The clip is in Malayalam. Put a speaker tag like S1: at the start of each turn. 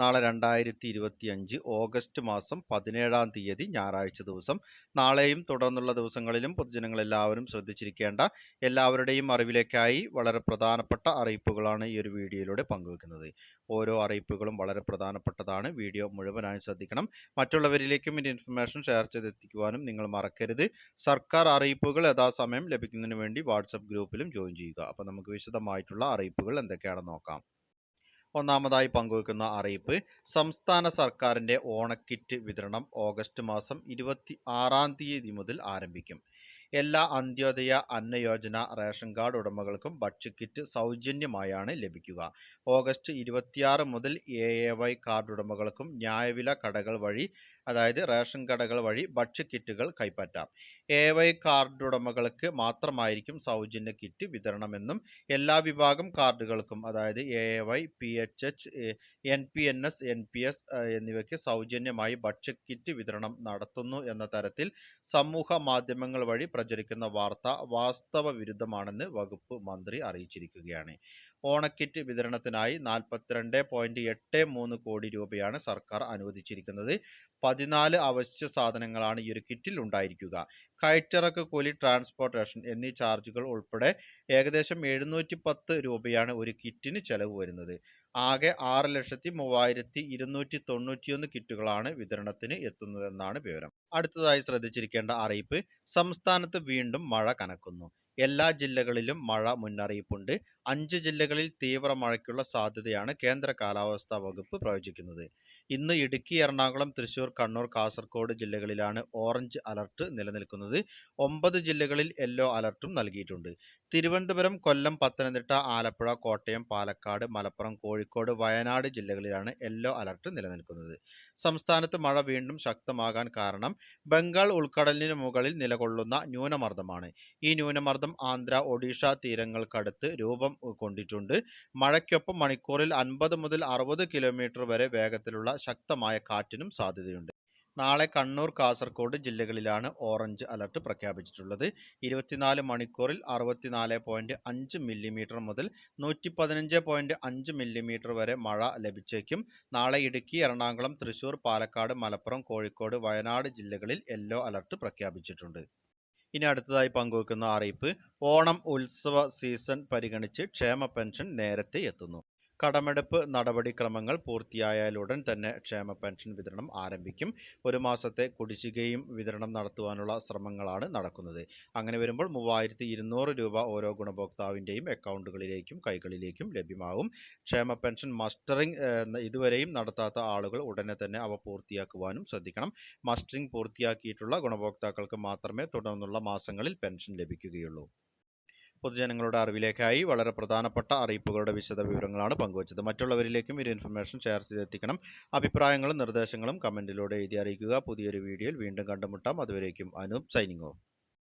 S1: നാളെ രണ്ടായിരത്തി ഇരുപത്തി അഞ്ച് ഓഗസ്റ്റ് മാസം പതിനേഴാം തീയതി ഞായറാഴ്ച ദിവസം. നാളെയും തുടർന്നുള്ള ദിവസങ്ങളിലും പൊതുജനങ്ങൾ എല്ലാവരും ശ്രദ്ധിച്ചിരിക്കേണ്ട എല്ലാവരുടെയും അറിവിലേക്കായി വളരെ പ്രധാനപ്പെട്ട അറിയിപ്പുകളാണ് ഈ ഒരു വീഡിയോയിലൂടെ പങ്കുവെക്കുന്നത്. ഓരോ അറിയിപ്പുകളും വളരെ പ്രധാനപ്പെട്ടതാണ്. വീഡിയോ മുഴുവനായി ശ്രദ്ധിക്കണം. മറ്റുള്ളവരിലേക്കും ഇതിന്റെ ഇൻഫർമേഷൻ ഷെയർ ചെയ്തെത്തിക്കുവാനും നിങ്ങൾ മറക്കരുത്. സർക്കാർ അറിയിപ്പുകൾ യഥാസമയം ലഭിക്കുന്നതിന് വേണ്ടി വാട്സപ്പ് ഗ്രൂപ്പിലും ജോയിൻ ചെയ്യുക. അപ്പോൾ നമുക്ക് വിശദമായിട്ടുള്ള അറിയിപ്പുകൾ എന്തൊക്കെയാണെന്ന് നോക്കാം. ഒന്നാമതായി പങ്കുവെക്കുന്ന അറിയിപ്പ് സംസ്ഥാന സർക്കാരിന്റെ ഓണക്കിറ്റ് വിതരണം ഓഗസ്റ്റ് മാസം ഇരുപത്തി ആറാം തീയതി മുതൽ ആരംഭിക്കും. എല്ലാ അന്ത്യോദയ അന്നയോജന റേഷൻ കാർഡ് ഉടമകൾക്കും ഭക്ഷ്യക്കിറ്റ് സൗജന്യമായാണ് ലഭിക്കുക. ഓഗസ്റ്റ് ഇരുപത്തിയാറ് മുതൽ എ എ വൈ കാർഡ് ഉടമകൾക്കും ന്യായവില കടകൾ വഴി അതായത് റേഷൻ കടകൾ വഴി ഭക്ഷ്യക്കിറ്റുകൾ കൈപ്പറ്റാം. എ വൈ കാർഡ് ഉടമകൾക്ക് മാത്രമായിരിക്കും സൗജന്യ കിറ്റ് വിതരണമെന്നും എല്ലാ വിഭാഗം കാർഡുകൾക്കും അതായത് A Y P H H N P N S N P S എന്നിവയ്ക്ക് സൗജന്യമായി ഭക്ഷ്യക്കിറ്റ് വിതരണം നടത്തുന്നു എന്ന തരത്തിൽ സമൂഹ മാധ്യമങ്ങൾ വഴി പ്രചരിക്കുന്ന വാർത്ത വാസ്തവ വിരുദ്ധമാണെന്ന് വകുപ്പ് മന്ത്രി അറിയിച്ചിരിക്കുകയാണ്. ഓണക്കിറ്റ് വിതരണത്തിനായി നാൽപ്പത്തിരണ്ട് പോയിന്റ് എട്ട് മൂന്ന് കോടി രൂപയാണ് സർക്കാർ അനുവദിച്ചിരിക്കുന്നത്. പതിനാല് അവശ്യ സാധനങ്ങളാണ് ഈ ഒരു കിറ്റിൽ ഉണ്ടായിരിക്കുക. കയറ്റിറക്ക് കൂലി ട്രാൻസ്പോർട്ടേഷൻ എന്നീ ചാർജുകൾ ഉൾപ്പെടെ ഏകദേശം എഴുന്നൂറ്റി പത്ത് രൂപയാണ് ഒരു കിറ്റിന് ചെലവ് വരുന്നത്. ആകെ ആറ് ലക്ഷത്തി മൂവായിരത്തി ഇരുന്നൂറ്റി തൊണ്ണൂറ്റിയൊന്ന് കിറ്റുകളാണ് വിതരണത്തിന് എത്തുന്നതെന്നാണ് വിവരം. അടുത്തതായി ശ്രദ്ധിച്ചിരിക്കേണ്ട അറിയിപ്പ്. സംസ്ഥാനത്ത് വീണ്ടും മഴ കനക്കുന്നു. എല്ലാ ജില്ലകളിലും മഴ മുന്നറിയിപ്പുണ്ട്. അഞ്ച് ജില്ലകളിൽ തീവ്ര മഴയ്ക്കുള്ള സാധ്യതയാണ് കേന്ദ്ര കാലാവസ്ഥാ വകുപ്പ് പ്രവചിക്കുന്നത്. ഇന്ന് ഇടുക്കി എറണാകുളം തൃശൂർ കണ്ണൂർ കാസർഗോഡ് ജില്ലകളിലാണ് ഓറഞ്ച് അലർട്ട് നിലനിൽക്കുന്നത്. ഒമ്പത് ജില്ലകളിൽ യെല്ലോ അലർട്ടും നൽകിയിട്ടുണ്ട്. തിരുവനന്തപുരം കൊല്ലം പത്തനംതിട്ട ആലപ്പുഴ കോട്ടയം പാലക്കാട് മലപ്പുറം കോഴിക്കോട് വയനാട് ജില്ലകളിലാണ് യെല്ലോ അലർട്ട് നിലനിൽക്കുന്നത്. സംസ്ഥാനത്ത് മഴ വീണ്ടും ശക്തമാകാൻ കാരണം ബംഗാൾ ഉൾക്കടലിന് മുകളിൽ നിലകൊള്ളുന്ന ന്യൂനമർദ്ദമാണ്. ഈ ന്യൂനമർദ്ദം ആന്ധ്ര ഒഡീഷ തീരങ്ങൾക്കടുത്ത് രൂപം കൊണ്ടിട്ടുണ്ട്. മഴയ്ക്കൊപ്പം മണിക്കൂറിൽ അൻപത് മുതൽ അറുപത് കിലോമീറ്റർ വരെ വേഗത്തിലുള്ള ശക്തമായ കാറ്റിനും സാധ്യതയുണ്ട്. നാളെ കണ്ണൂർ കാസർഗോഡ് ജില്ലകളിലാണ് ഓറഞ്ച് അലർട്ട് പ്രഖ്യാപിച്ചിട്ടുള്ളത്. ഇരുപത്തിനാല് മണിക്കൂറിൽ അറുപത്തിനാല് പോയിന്റ് അഞ്ച് മില്ലിമീറ്റർ മുതൽ നൂറ്റി പതിനഞ്ച് പോയിന്റ് അഞ്ച് മില്ലിമീറ്റർ വരെ മഴ ലഭിച്ചേക്കും. നാളെ ഇടുക്കി എറണാകുളം തൃശൂർ പാലക്കാട് മലപ്പുറം കോഴിക്കോട് വയനാട് ജില്ലകളിൽ യെല്ലോ അലർട്ട് പ്രഖ്യാപിച്ചിട്ടുണ്ട്. ഇനി അടുത്തതായി പങ്കുവെക്കുന്ന അറിയിപ്പ് ഓണം ഉത്സവ സീസൺ പരിഗണിച്ച് ക്ഷേമ പെൻഷൻ നേരത്തെ എത്തുന്നു. കടമെടുപ്പ് നടപടിക്രമങ്ങൾ പൂർത്തിയായാലുടൻ തന്നെ ക്ഷേമ പെൻഷൻ വിതരണം ആരംഭിക്കും. ഒരു മാസത്തെ കുടിശ്ശികയും വിതരണം നടത്തുവാനുള്ള ശ്രമങ്ങളാണ് നടക്കുന്നത്. അങ്ങനെ വരുമ്പോൾ മൂവായിരത്തി രൂപ ഓരോ ഗുണഭോക്താവിന്റെയും അക്കൗണ്ടുകളിലേക്കും കൈകളിലേക്കും ലഭ്യമാകും ക്ഷേമ പെൻഷൻ മസ്റ്ററിംഗ് ഇതുവരെയും നടത്താത്ത ആളുകൾ ഉടനെ തന്നെ അവ പൂർത്തിയാക്കുവാനും ശ്രദ്ധിക്കണം. മസ്റ്ററിംഗ് പൂർത്തിയാക്കിയിട്ടുള്ള ഗുണഭോക്താക്കൾക്ക് മാത്രമേ തുടർന്നുള്ള മാസങ്ങളിൽ പെൻഷൻ ലഭിക്കുകയുള്ളൂ. പൊതുജനങ്ങളുടെ അറിവിലേക്കായി വളരെ പ്രധാനപ്പെട്ട അറിയിപ്പുകളുടെ വിശദ വിവരങ്ങളാണ് പങ്കുവച്ചത്. മറ്റുള്ളവരിലേക്കും ഒരു ഇൻഫർമേഷൻ ഷെയർ ചെയ്തെത്തിക്കണം. അഭിപ്രായങ്ങളും നിർദ്ദേശങ്ങളും കമന്റിലൂടെ എഴുതി അറിയിക്കുക. പുതിയൊരു വീഡിയോയിൽ വീണ്ടും കണ്ടുമുട്ടാം. അതുവരേക്കും അനൂപ് സൈനിങ് ഓഫ്